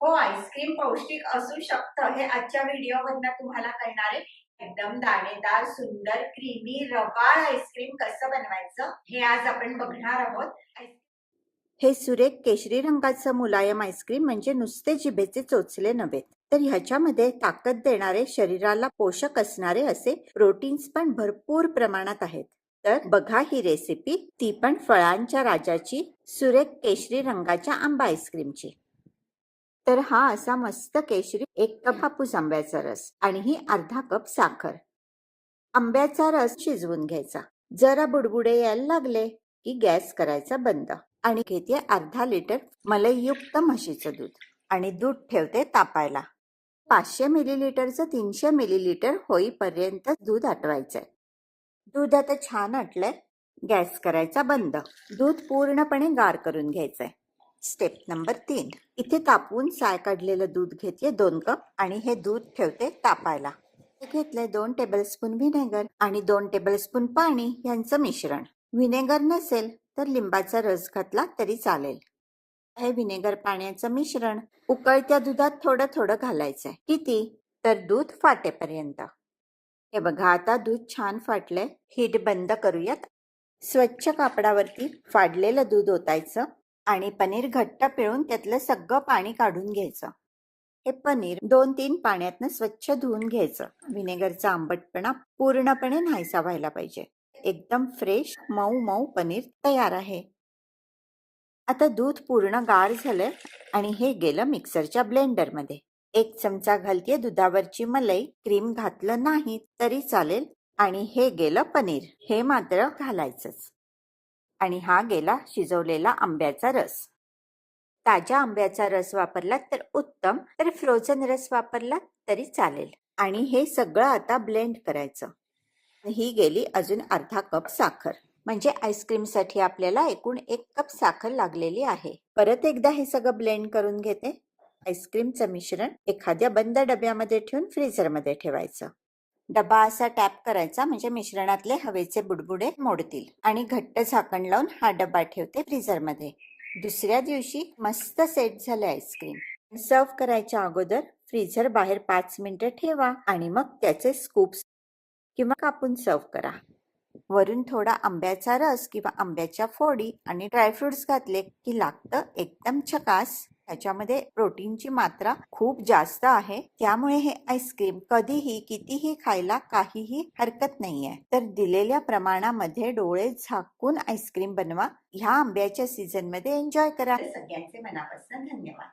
हो आईस्क्रीम पौष्टिक असू शकतं. हे आजच्या व्हिडिओमधनं तुम्हाला कळणार आहे. एकदम दाणेदार सुंदर क्रीमी रवाळ आईस्क्रीम कसं बनवायचं हे आज आपण बघणार आहोत. हे सुरेख केशरी रंगाचं मुलायम आईस्क्रीम म्हणजे नुसते जिभेचे चोचले नव्हे तर ह्याच्यामध्ये ताकद देणारे शरीराला पोषक असणारे असे प्रोटीन्स पण भरपूर प्रमाणात आहेत. तर बघा ही रेसिपी ती पण फळांच्या राजाची सुरेख केशरी रंगाच्या आंबा आईस्क्रीमची तर हा असा मस्त केशरी एक कप हापूस आंब्याचा रस आणि ही अर्धा कप साखर. आंब्याचा रस शिजवून घ्यायचा. जरा बुडबुडे यायला लागले की गॅस करायचा बंद. आणि घेते अर्धा लिटर मलईयुक्त म्हशीचं दूध आणि दूध ठेवते तापायला. पाचशे मिलीलिटरचं तीनशे मिलीलिटर होईपर्यंत दूध आटवायचंय. दूध आता छान आटलंय. गॅस करायचा बंद. दूध पूर्णपणे गार करून घ्यायचंय. स्टेप नंबर तीन. इथे तापवून साय काढलेलं दूध घेते दोन कप आणि हे दूध ठेवते तापायला. घेतलंय दोन टेबलस्पून व्हिनेगर आणि दोन टेबलस्पून पाणी यांचं मिश्रण. व्हिनेगर नसेल तर लिंबाचा रस घातला तरी चालेल. हे व्हिनेगर पाण्याचं मिश्रण उकळत्या दुधात थोडं थोडं घालायचंय. किती? तर दूध फाटेपर्यंत. हे बघा आता दूध छान फाटलंय. हीट बंद करूयात. स्वच्छ कापडावरती फाडलेलं दूध ओतायचं. आणि पनीर घट्ट पिळून त्यातलं सगळं पाणी काढून घ्यायचं. हे पनीर दोन तीन पाण्यातनं स्वच्छ धुवून घ्यायचं. व्हिनेगरचा आंबटपणा पूर्णपणे नाहीसा व्हायला पाहिजे. एकदम फ्रेश मऊ मऊ पनीर तयार आहे. आता दूध पूर्ण गार झालंय आणि हे गेलं मिक्सरच्या ब्लेंडरमध्ये. एक चमचा घालतीये दुधावरची मलाई क्रीम घातलं नाही तरी चालेल आणि हे गेलं पनीर. हे मात्र घालायचंच. आणि हा गेला शिजवलेला आंब्याचा रस. ताज्या आंब्याचा रस वापरलात तर उत्तम तर फ्रोझन रस वापरलात तरी चालेल. आणि हे सगळं आता ब्लेंड करायचं. ही गेली अजून अर्धा कप साखर. म्हणजे आईस्क्रीमसाठी आपल्याला एकूण एक कप साखर लागलेली आहे. परत एकदा हे सगळं ब्लेंड करून घेते. आईस्क्रीमचं मिश्रण एखाद्या बंद डब्यामध्ये ठेवून फ्रीझरमध्ये ठेवायचं. डबा असा टॅप करायचा म्हणजे मिश्रणातले हवेचे बुडबुडे मोडतील. आणि घट्ट झाकण लावून हा डबा ठेवते फ्रीझरमध्ये. दुसऱ्या दिवशी मस्त सेट झाले आईस्क्रीम. सर्व करायच्या अगोदर फ्रीझर बाहेर पाच मिनिटं ठेवा आणि मग त्याचे स्कूप्स किंवा कापून सर्व करा. वरून थोडा आंब्याचा रस किंवा आंब्याच्या फोडी आणि ड्रायफ्रुट्स घातले की लागतं एकदम छकास. त्याच्यामध्ये प्रोटीनची मात्रा खूप जास्त आहे. त्यामुळे हे आईस्क्रीम कधीही कितीही खायला काहीही हरकत नाहीये. तर दिलेल्या प्रमाणामध्ये डोळे झाकून आईस्क्रीम बनवा. ह्या आंब्याच्या सीझनमध्ये एन्जॉय करा. सगळ्यांचे मनापासून धन्यवाद.